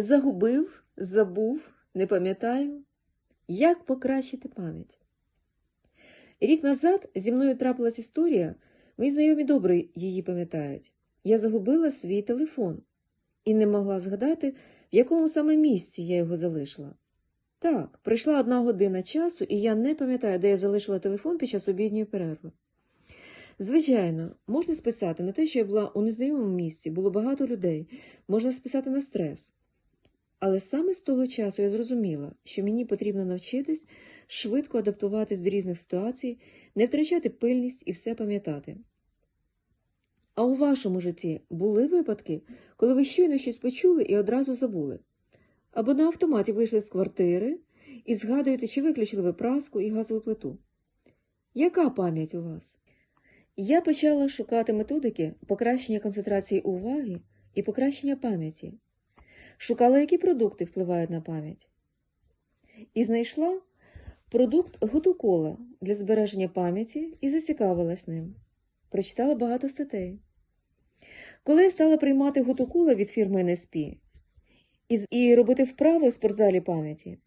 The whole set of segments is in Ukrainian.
Загубив, забув, не пам'ятаю. Як покращити пам'ять? Рік назад зі мною трапилась історія, мої знайомі добре її пам'ятають. Я загубила свій телефон і не могла згадати, в якому саме місці я його залишила. Так, прийшла одна година часу, і я не пам'ятаю, де я залишила телефон під час обідньої перерви. Звичайно, можна списати на те, що я була у незнайомому місці, було багато людей, можна списати на стрес. Але саме з того часу я зрозуміла, що мені потрібно навчитись швидко адаптуватись до різних ситуацій, не втрачати пильність і все пам'ятати. А у вашому житті були випадки, коли ви щойно щось почули і одразу забули? Або на автоматі вийшли з квартири і згадуєте, чи виключили ви праску і газову плиту? Яка пам'ять у вас? Я почала шукати методики покращення концентрації уваги і покращення пам'яті. Шукала, які продукти впливають на пам'ять. І знайшла продукт Готукола для збереження пам'яті і зацікавилась ним. Прочитала багато статей. Коли я стала приймати Готукола від фірми і, і робити вправи в спортзалі пам'яті,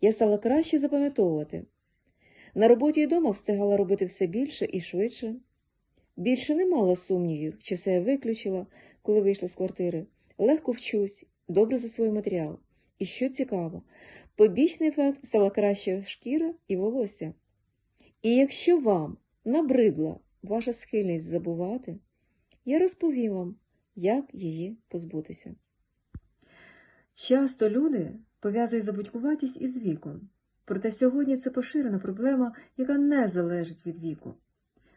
я стала краще запам'ятовувати. На роботі і дома встигала робити все більше і швидше. Більше не мала сумнівів, чи все я виключила, коли вийшла з квартири. Легко вчусь, добре засвою матеріал. І що цікаво, побічний ефект стала краща шкіра і волосся. І якщо вам набридла ваша схильність забувати, я розповім вам, як її позбутися. Часто люди пов'язують забудькуватість із віком. Проте сьогодні це поширена проблема, яка не залежить від віку.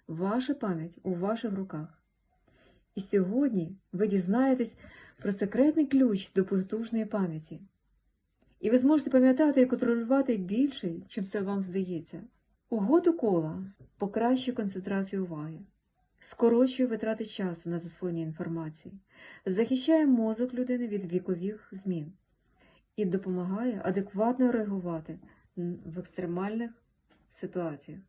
Ваша пам'ять у ваших руках. І сьогодні ви дізнаєтесь про секретний ключ до потужної пам'яті. І ви зможете пам'ятати і контролювати більше, чим це вам здається. Угоду кола покращує концентрацію уваги, скорочує витрати часу на засвоєння інформації, захищає мозок людини від вікових змін і допомагає адекватно реагувати в екстремальних ситуаціях.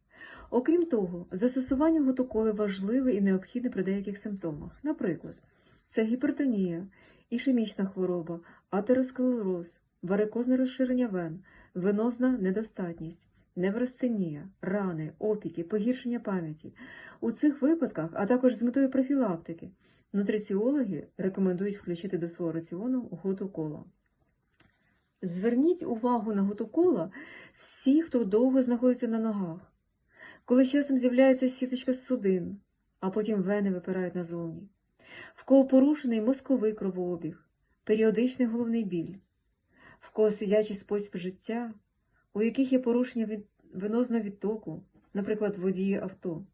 Окрім того, застосування готоколи важливе і необхідне при деяких симптомах. Наприклад, це гіпертонія, ішемічна хвороба, атеросклероз, варикозне розширення вен, венозна недостатність, неврастенія, рани, опіки, погіршення пам'яті. У цих випадках, а також з метою профілактики, нутриціологи рекомендують включити до свого раціону готокола. Зверніть увагу на готокола всі, хто довго знаходиться на ногах, коли часом з'являється сіточка судин, а потім вени випирають назовні, в кого порушений мозковий кровообіг, періодичний головний біль, в кого сидячий спосіб життя, у яких є порушення від венозного відтоку, наприклад, водії авто.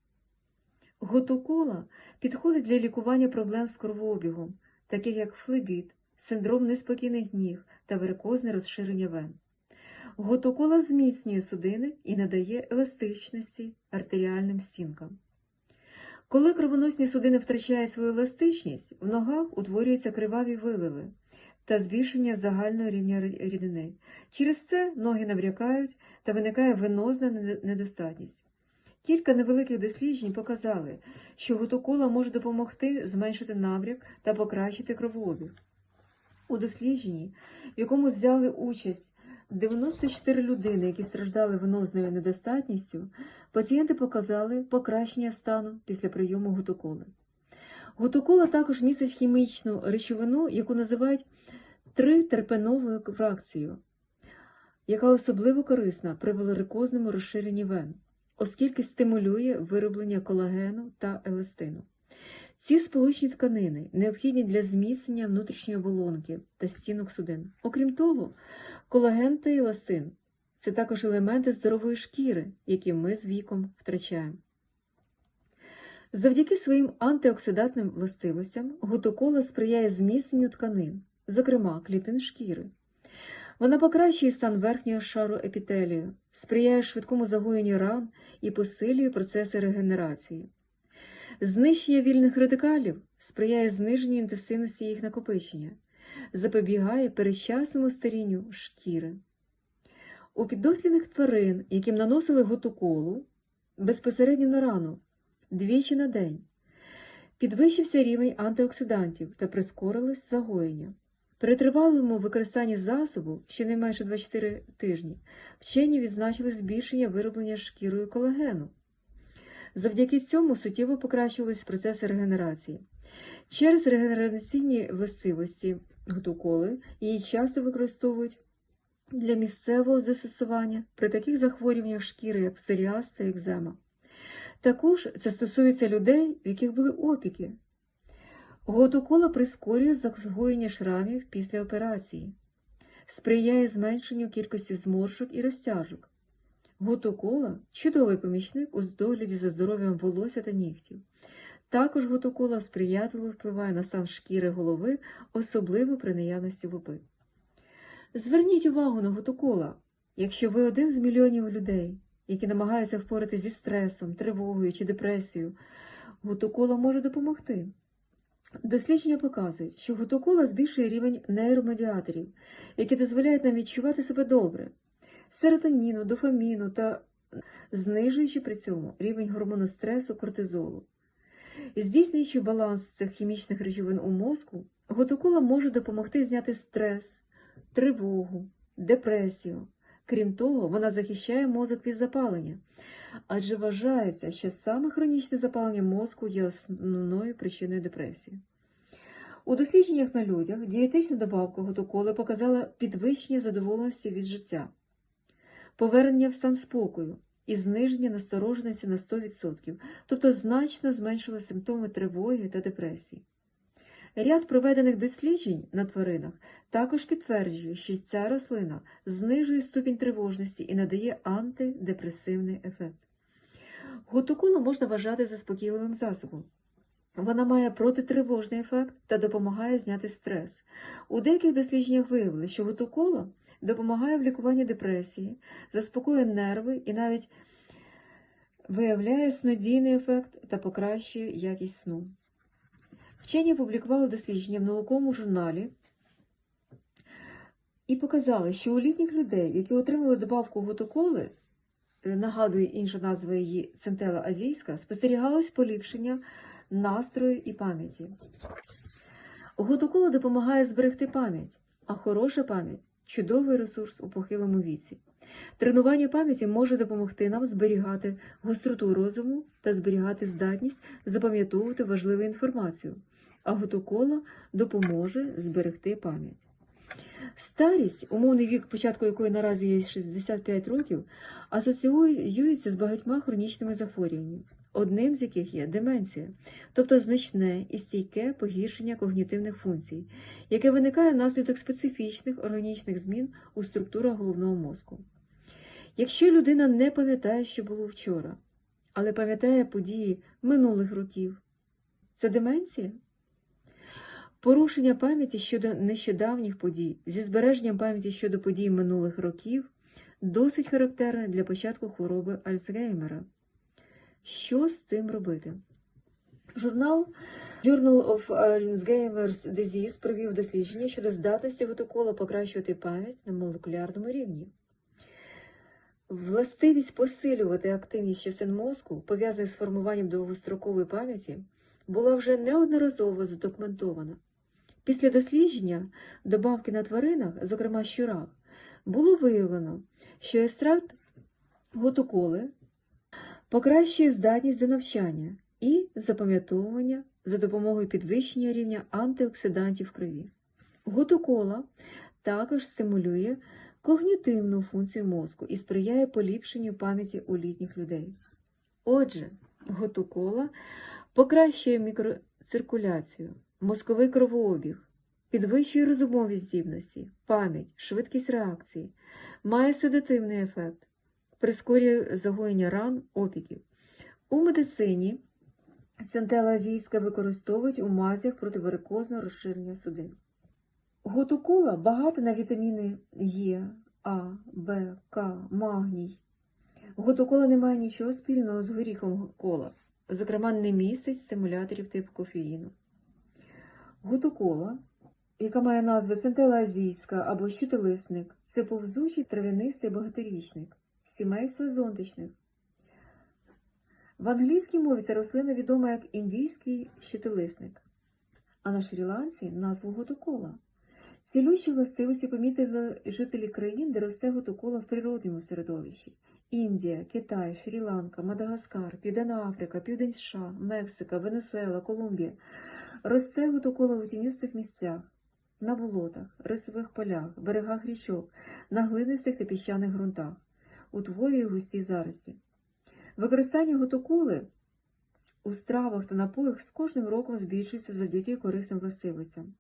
Готокола підходить для лікування проблем з кровообігом, таких як флебіт, синдром неспокійних ніг та варикозне розширення вен. Готокола зміцнює судини і надає еластичності артеріальним стінкам. Коли кровоносні судини втрачають свою еластичність, в ногах утворюються криваві виливи та збільшення загального рівня рідини. Через це ноги набрякають та виникає венозна недостатність. Кілька невеликих досліджень показали, що готокола може допомогти зменшити набряк та покращити кровообіг. У дослідженні, в якому взяли участь 94 людини, які страждали венозною недостатністю, пацієнти показали покращення стану після прийому гутоколи. Гутокола також містить хімічну речовину, яку називають тритерпеновою фракцією, яка особливо корисна при валерикозному розширенні вен, оскільки стимулює вироблення колагену та еластину. Ці сполучні тканини необхідні для зміцнення внутрішньої оболонки та стінок судин. Окрім того, колаген та еластин це також елементи здорової шкіри, які ми з віком втрачаємо. Завдяки своїм антиоксидантним властивостям гутокола сприяє зміцненню тканин, зокрема клітин шкіри. Вона покращує стан верхнього шару епітелію, сприяє швидкому загоєнню ран і посилює процеси регенерації. Знищення вільних радикалів сприяє зниженню інтенсивності їх накопичення, запобігає передчасному старінню шкіри. У піддослідних тварин, яким наносили готоколу безпосередньо на рану двічі на день, підвищився рівень антиоксидантів та прискорилось загоєння. При тривалому використанні засобу, щонайменше 24 тижні, вчені відзначили збільшення вироблення шкірою колагену. Завдяки цьому суттєво покращувались процеси регенерації. Через регенераційні властивості гутуколи її часто використовують для місцевого застосування при таких захворюваннях шкіри, як псоріаз та екзема. Також це стосується людей, в яких були опіки. Готукола прискорює загоєння шрамів після операції, сприяє зменшенню кількості зморшок і розтяжок. Готукола чудовий помічник у догляді за здоров'ям волосся та нігтів. Також готукола сприятливо впливає на стан шкіри голови, особливо при наявності лупи. Зверніть увагу на готукола, якщо ви один з мільйонів людей, які намагаються впоратися зі стресом, тривогою чи депресією, готукола може допомогти. Дослідження показують, що готукола збільшує рівень нейромедіаторів, які дозволяють нам відчувати себе добре, серотоніну, дофаміну та знижуючи при цьому рівень гормону стресу кортизолу. Здійснюючи баланс цих хімічних речовин у мозку, готукола може допомогти зняти стрес, тривогу, депресію. Крім того, вона захищає мозок від запалення, адже вважається, що саме хронічне запалення мозку є основною причиною депресії. У дослідженнях на людях дієтична добавка готоколи показала підвищення задоволеності від життя, повернення в стан спокою і зниження настороженості на 100%, тобто значно зменшили симптоми тривоги та депресії. Ряд проведених досліджень на тваринах також підтверджує, що ця рослина знижує ступінь тривожності і надає антидепресивний ефект. Готуколу можна вважати заспокійливим засобом. Вона має протитривожний ефект та допомагає зняти стрес. У деяких дослідженнях виявили, що готукола допомагає в лікуванні депресії, заспокоює нерви і навіть виявляє снодійний ефект та покращує якість сну. Вчені опублікували дослідження в науковому журналі і показали, що у літніх людей, які отримали добавку готоколи, е, нагадую, інша назва її центела азійська, спостерігалось поліпшення настрою і пам'яті. Готокола допомагає зберегти пам'ять, а хороша пам'ять чудовий ресурс у похилому віці. Тренування пам'яті може допомогти нам зберігати гостроту розуму та зберігати здатність запам'ятовувати важливу інформацію, а готокола допоможе зберегти пам'ять. Старість, умовний вік, початку якої наразі є 65 років, асоціюється з багатьма хронічними захворюваннями, одним з яких є деменція, тобто значне і стійке погіршення когнітивних функцій, яке виникає внаслідок специфічних органічних змін у структурах головного мозку. Якщо людина не пам'ятає, що було вчора, але пам'ятає події минулих років, це деменція? Порушення пам'яті щодо нещодавніх подій зі збереженням пам'яті щодо подій минулих років досить характерне для початку хвороби Альцгеймера. Що з цим робити? Журнал Journal of Alzheimer's Disease провів дослідження щодо здатності готокола покращувати пам'ять на молекулярному рівні. Властивість посилювати активність частин мозку, пов'язаних з формуванням довгострокової пам'яті, була вже неодноразово задокументована. Після дослідження добавки на тваринах, зокрема щурах, було виявлено, що екстракт готоколи покращує здатність до навчання і запам'ятовування за допомогою підвищення рівня антиоксидантів в крові. Готокола також стимулює когнітивну функцію мозку і сприяє поліпшенню пам'яті у літніх людей. Отже, готокола покращує мікроциркуляцію, мозковий кровообіг, підвищує розумові здібності, пам'ять, швидкість реакції, має седативний ефект, прискорює загоєння ран, опіків. У медицині центела азійська використовують у мазях противарикозного розширення судин. Готукола багата на вітаміни Е, А, Б, К, магній. Готукола не має нічого спільного з горіхом кола, зокрема, не містить стимуляторів типу кофеїну. Готукола, яка має назву центела азійська або щитолисник, це повзучий трав'янистий багаторічник, сімейства зонтичних. В англійській мові ця рослина відома як індійський щитолисник, а на Шрі-Ланці назву готукола. Цілющі властивості помітили жителі країн, де росте готокола в природньому середовищі. Індія, Китай, Шрі-Ланка, Мадагаскар, Південна Африка, Південь США, Мексика, Венесуела, Колумбія. Росте готокола у тіністих місцях, на болотах, рисових полях, берегах річок, на глинистих та піщаних ґрунтах, утворює густі зарості. Використання готоколи у стравах та напоях з кожним роком збільшується завдяки корисним властивостям.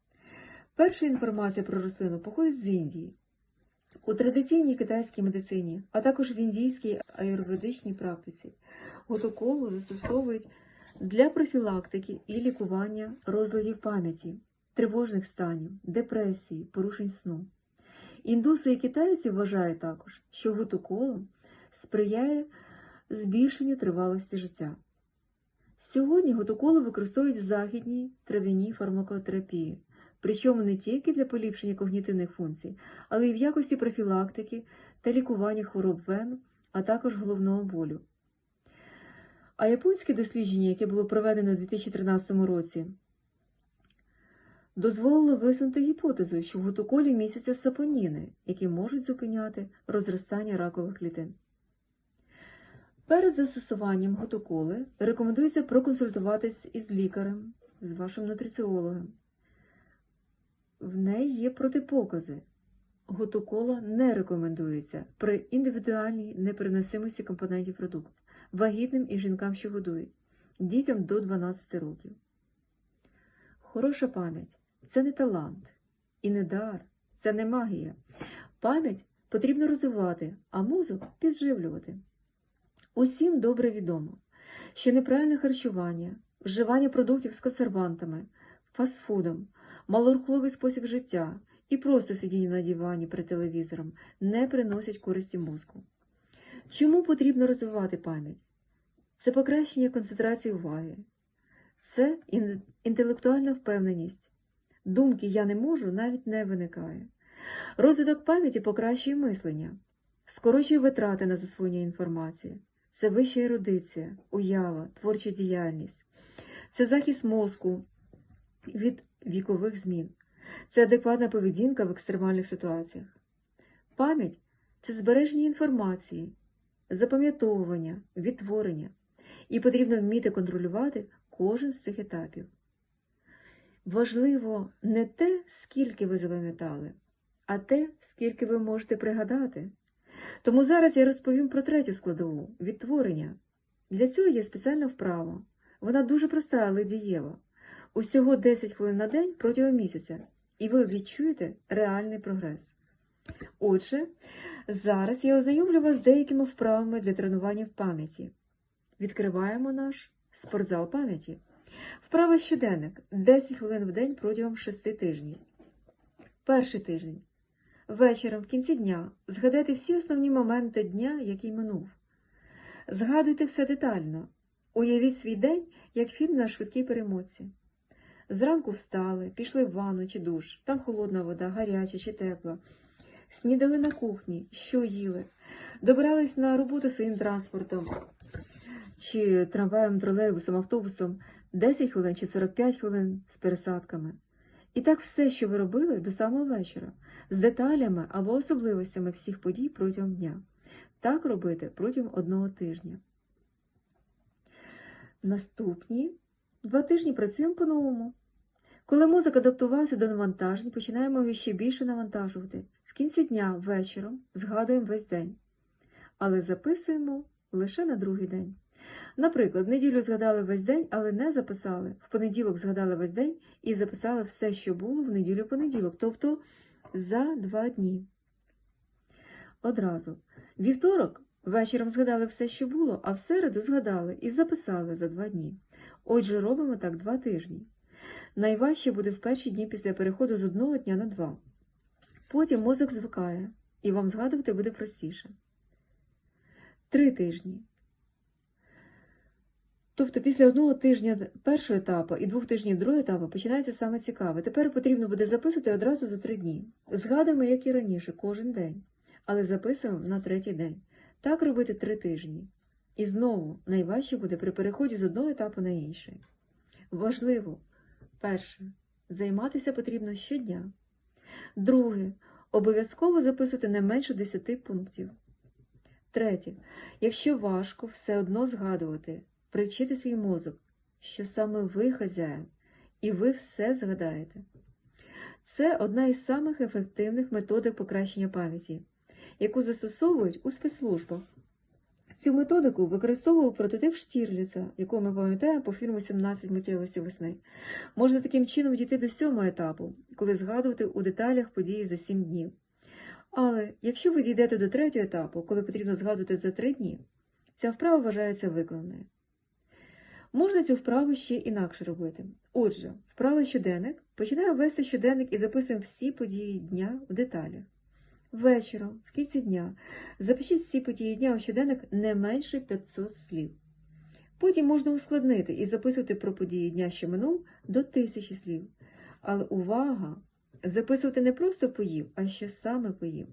Перша інформація про рослину походить з Індії. У традиційній китайській медицині, а також в індійській аюрведичній практиці готоколу застосовують для профілактики і лікування розладів пам'яті, тривожних станів, депресії, порушень сну. Індуси і китайці вважають також, що готоколо сприяє збільшенню тривалості життя. Сьогодні готоколо використовують в західній трав'яній фармакотерапії, причому не тільки для поліпшення когнітивних функцій, але й в якості профілактики та лікування хвороб вен, а також головного болю. А японське дослідження, яке було проведено у 2013 році, дозволило висунути гіпотезу, що в готоколі містяться сапоніни, які можуть зупиняти розростання ракових клітин. Перед застосуванням готоколи рекомендується проконсультуватись із лікарем, з вашим нутриціологом. В неї є протипокази. Готокола не рекомендується при індивідуальній непереносимості компонентів продукту, вагітним і жінкам, що годують, дітям до 12 років. Хороша пам'ять це не талант і не дар, це не магія. Пам'ять потрібно розвивати, а мозок підживлювати. Усім добре відомо, що неправильне харчування, вживання продуктів з консервантами, фастфудом, малорухливий спосіб життя і просто сидіння на дивані перед телевізором не приносять користі мозку. Чому потрібно розвивати пам'ять? Це покращення концентрації уваги, це інтелектуальна впевненість. Думки я не можу навіть не виникає. Розвиток пам'яті покращує мислення, скорочує витрати на засвоєння інформації. Це вища ерудиція, уява, творча діяльність, це захист мозку від вікових змін, це адекватна поведінка в екстремальних ситуаціях. Пам'ять це збереження інформації, запам'ятовування, відтворення, і потрібно вміти контролювати кожен з цих етапів. Важливо не те, скільки ви запам'ятали, а те, скільки ви можете пригадати. Тому зараз я розповім про третю складову відтворення. Для цього є спеціальна вправа. Вона дуже проста, але дієва. Усього 10 хвилин на день протягом місяця, і ви відчуєте реальний прогрес. Отже, зараз я ознайомлю вас з деякими вправами для тренування в пам'яті. Відкриваємо наш спортзал пам'яті. Вправа щоденник 10 хвилин в день протягом 6 тижнів. Перший тиждень. Вечором, в кінці дня, згадайте всі основні моменти дня, який минув. Згадуйте все детально. Уявіть свій день, як фільм на швидкій перемоці. Зранку встали, пішли в ванну чи душ, там холодна вода, гаряча чи тепла. Снідали на кухні, що їли, добирались на роботу своїм транспортом, чи трамваєм, тролейбусом, автобусом 10 хвилин чи 45 хвилин з пересадками. І так все, що ви робили до самого вечора, з деталями або особливостями всіх подій протягом дня. Так робити протягом одного тижня. Наступні два тижні працюємо по-новому. Коли мозок адаптувався до навантажень, починаємо його ще більше навантажувати. В кінці дня вечором згадуємо весь день, але записуємо лише на другий день. Наприклад, в неділю згадали весь день, але не записали. В понеділок згадали весь день і записали все, що було в неділю понеділок, тобто за два дні. Одразу. Вівторок вечором згадали все, що було, а в середу згадали і записали за два дні. Отже, робимо так два тижні. Найважче буде в перші дні після переходу з одного дня на два. Потім мозок звикає, і вам згадувати буде простіше. Три тижні. Тобто після одного тижня першого етапу і двох тижнів другого етапу починається саме цікаве. Тепер потрібно буде записувати одразу за три дні. Згадуємо, як і раніше, кожен день, але записуємо на третій день. Так робити три тижні. І знову найважче буде при переході з одного етапу на інший. Важливо, перше, займатися потрібно щодня. Друге. Обов'язково записуйте не менше 10 пунктів. Третє. Якщо важко все одно згадувати, привчити свій мозок, що саме ви хазяїн, і ви все згадаєте. Це одна із самих ефективних методик покращення пам'яті, яку застосовують у спецслужбах. Цю методику використовував прототип Штірліца, якого ми пам'ятаємо по фільму «17 миттєвості весни. Можна таким чином дійти до сьомого етапу, коли згадувати у деталях події за сім днів. Але якщо ви дійдете до третього етапу, коли потрібно згадувати за три дні, ця вправа вважається виконаною. Можна цю вправу ще інакше робити. Отже, вправа щоденник починає вести щоденник і записуємо всі події дня в деталях. Вечором, в кінці дня, запишіть всі події дня у щоденник не менше 500 слів. Потім можна ускладнити і записувати про події дня, що минув, до 1000 слів. Але увага! Записувати не просто поїв, а що саме поїв.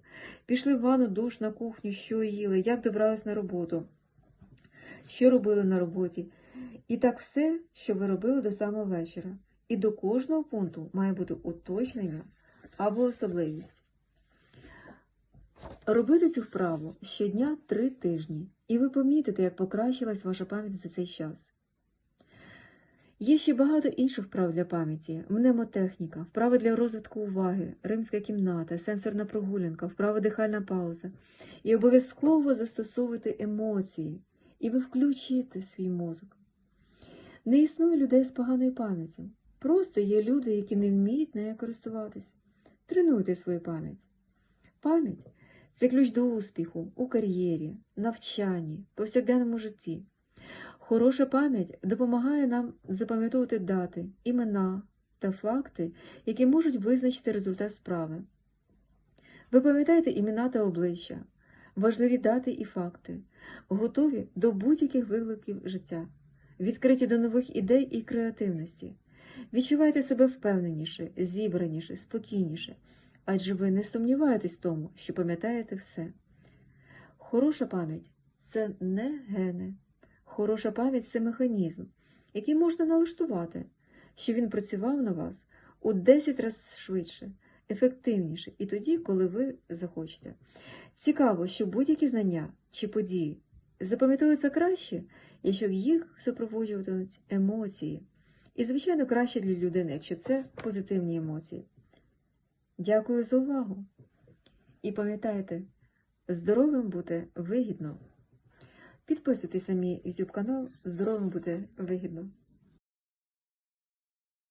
Пішли в ванну, душ, на кухню, що їли, як добрались на роботу, що робили на роботі. І так все, що ви робили до самого вечора. І до кожного пункту має бути уточнення або особливість. Робити цю вправу щодня три тижні, і ви помітите, як покращилась ваша пам'ять за цей час. Є ще багато інших вправ для пам'яті: мнемотехніка, вправи для розвитку уваги, римська кімната, сенсорна прогулянка, вправа дихальна пауза. І обов'язково застосовуйте емоції, і ви включите свій мозок. Не існує людей з поганою пам'яттю. Просто є люди, які не вміють нею користуватись. Тренуйте свою пам'ять. Пам'ять це ключ до успіху у кар'єрі, навчанні, повсякденному житті. Хороша пам'ять допомагає нам запам'ятовувати дати, імена та факти, які можуть визначити результат справи. Ви пам'ятаєте імена та обличчя, важливі дати і факти, готові до будь-яких викликів життя, відкриті до нових ідей і креативності. Відчувайте себе впевненіше, зібраніше, спокійніше, адже ви не сумніваєтесь в тому, що пам'ятаєте все. Хороша пам'ять це не гени. Хороша пам'ять це механізм, який можна налаштувати, щоб він працював на вас у 10 разів швидше, ефективніше і тоді, коли ви захочете. Цікаво, що будь-які знання чи події запам'ятовуються краще, якщо їх супроводжуватимуть емоції. І, звичайно, краще для людини, якщо це позитивні емоції. Дякую за увагу. І пам'ятайте, здоровим бути вигідно. Підписуйтесь на мій YouTube канал, здоровим буде вигідно.